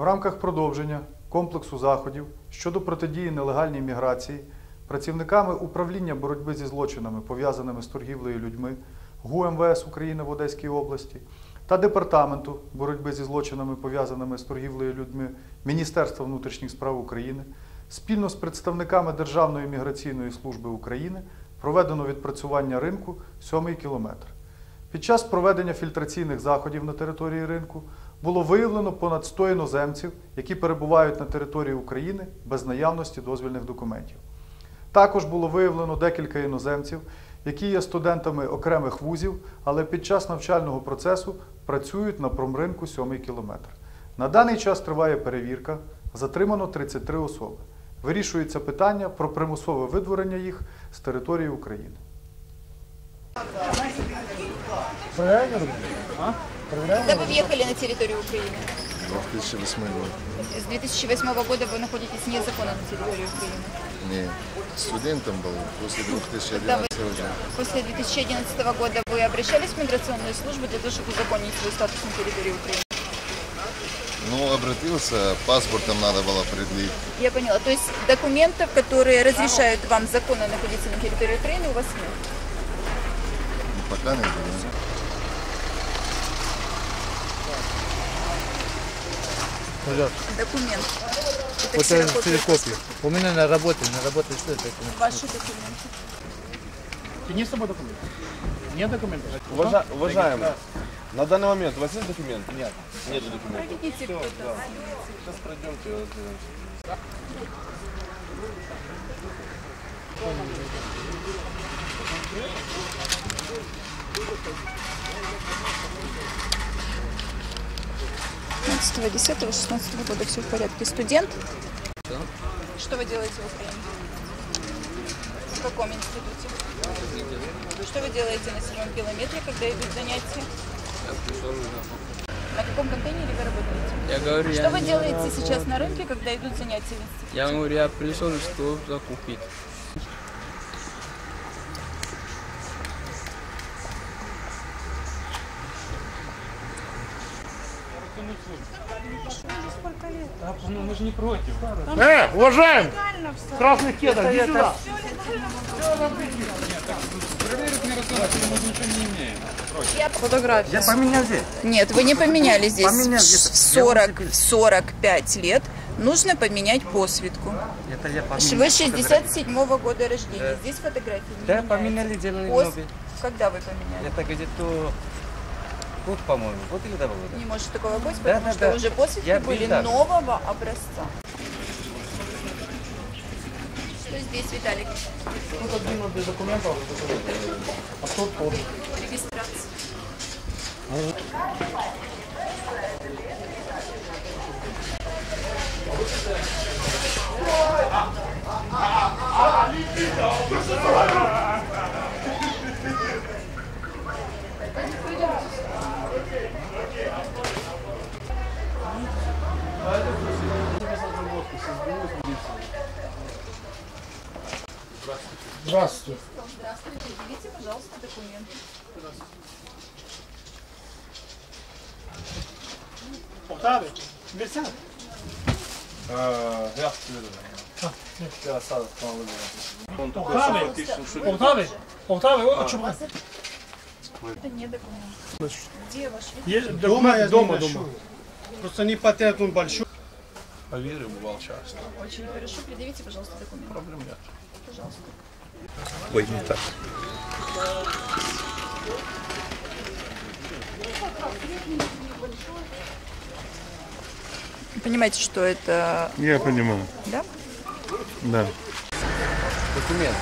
В рамках продовження комплексу заходів щодо протидії нелегальній міграції працівниками управління боротьби зі злочинами, пов'язаними з торгівлею людьми ГУ МВС України в Одеській області та Департаменту боротьби зі злочинами, пов'язаними з торгівлею людьми Міністерства внутрішніх справ України спільно з представниками Державної міграційної служби України проведено відпрацювання ринку сьомий кілометр. Під час проведення фільтраційних заходів на території ринку було виявлено понад 100 іноземців, які перебувають на території України без наявності дозвільних документів. Також було виявлено декілька іноземців, які є студентами окремих вузів, але під час навчального процесу працюють на промринку 7 кілометр. На даний час триває перевірка, затримано 33 особи. Вирішується питання про примусове видворення їх з території України. Когда вы въехали на территорию Украины? 2008 год. С 2008 года вы находитесь незаконно на территории Украины. Не, студентом был после Когда вы 2011 года. после 2011 года вы обращались в миграционную службу для того, чтобы узаконить свой статус на территории Украины? Ну, обратился, паспортом надо было предлить. Я поняла. То есть документов, которые разрешают вам законно находиться на территории Украины, у вас нет? Ну, пока не Пожалуйста. Документ. Это вот это ксерокопия. У меня на работе, на работе все это. Ваши документы. Ты не с собой документ? Нет документов? Уважа уважаемый, на данный момент у вас есть документ? Нет. Нет документов. Проведите кто-то. Да. Сейчас пройдемте. Thank. 15 10 16 года все в порядке. Студент? Да. Что вы делаете в Украине? В каком институте? Что вы делаете на седьмом километре, когда идут занятия? На каком контейнере вы работаете? Я говорю, Что я вы делаете работаю. сейчас на рынке, когда идут занятия в институте? Я говорю, я пришел, чтобы закупить. Же не против. Э, уважаемый! В красных кедах, иди сюда. Я поменял здесь. Нет, вы не поменяли здесь. Поменял В где-то. 40, в 45 лет нужно поменять посвидку. Это я Вы 67 года рождения. Здесь фотографии не Да, меняются. поменяли, делали Пос- новый. Когда вы поменяли? Это где-то год, по-моему, год или два года. Не может такого быть, Да, потому да, что да. уже Я были да. нового образца. Что здесь, Виталик? Ну, как Дима без документов. А тут тоже. Регистрация. Здравствуйте. Здравствуйте, предъявите, пожалуйста, документы. Полтавы? Мерсян? Полтавы? Полтавы? Полтавы? О, чё вы? Это не документы. Где ваш Есть Дома я? Дома, дома. Просто не патент он большой. Поверю, бывал часто. Очень хорошо. Предъявите, пожалуйста, документы. Проблем нет. Пожалуйста. Ой, не так. Понимаете, что это... Я понимаю. Да? Да. Документ.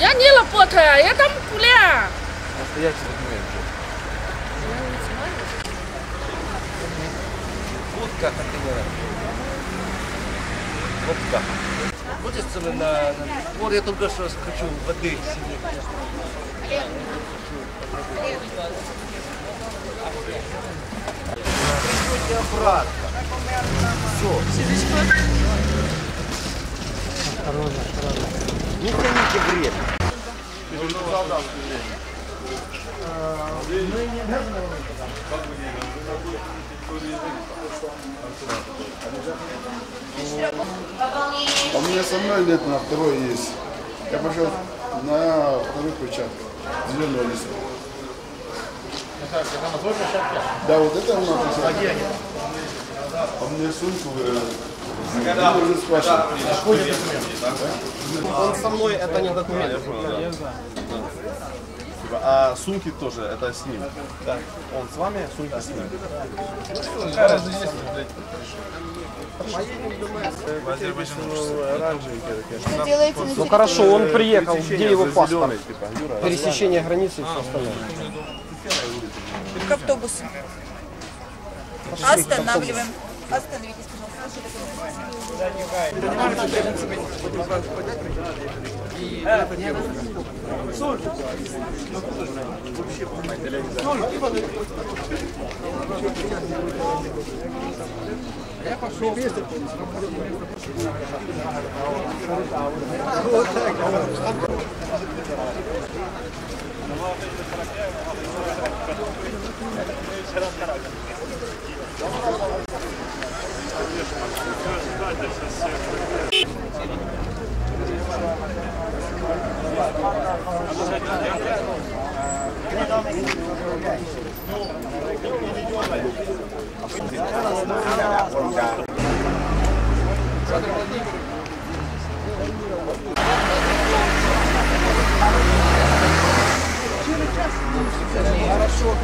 Я не работаю, я там гуляю. Настоящий документ. Водка, как ты говоришь. Водка. Хочется на, на, на... Вот я только что хочу воды себе. Приходите обратно. Все. Не тяните время. А у меня со мной лет на второй есть. Я пошел на вторых площадках. Зеленого листа. Да, вот это у нас. А где они? А мне сумку э, ну, уже спрашивают. Он со мной, это не документ. А сумки тоже, это с ним. Да. Он с вами, сумки с ним. Ну хорошо, он приехал, где его паспорт? Пересечение границы и все остальное. К автобусу. Останавливаем. Остановитесь, пожалуйста. Вот Хорошо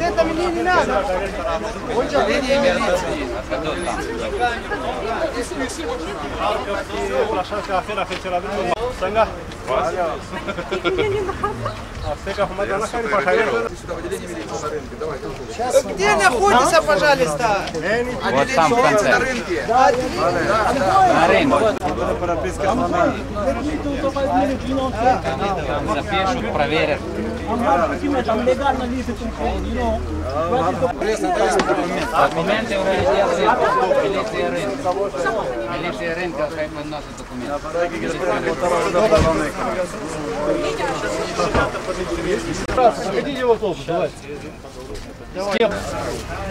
это мне не надо. Где находится, пожалуйста? Вот там в конце. На рынке. Запишут, проверят. Документы уже делает милиция рынка. Милиция рынка хай подносит документы. Заходите в автобус, давайте. С кем?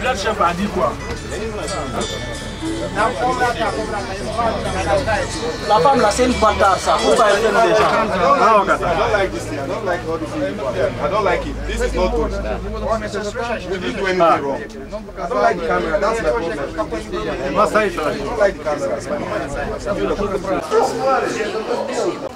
Дальше quoi La femme là, c'est une bâtard ça. Pourquoi elle vient déjà I don't like this thing. I don't like all this thing. I don't like it. This is not good. We didn't do anything ah. wrong. I don't like the camera. That's my problem. I don't like the camera. That's my problem.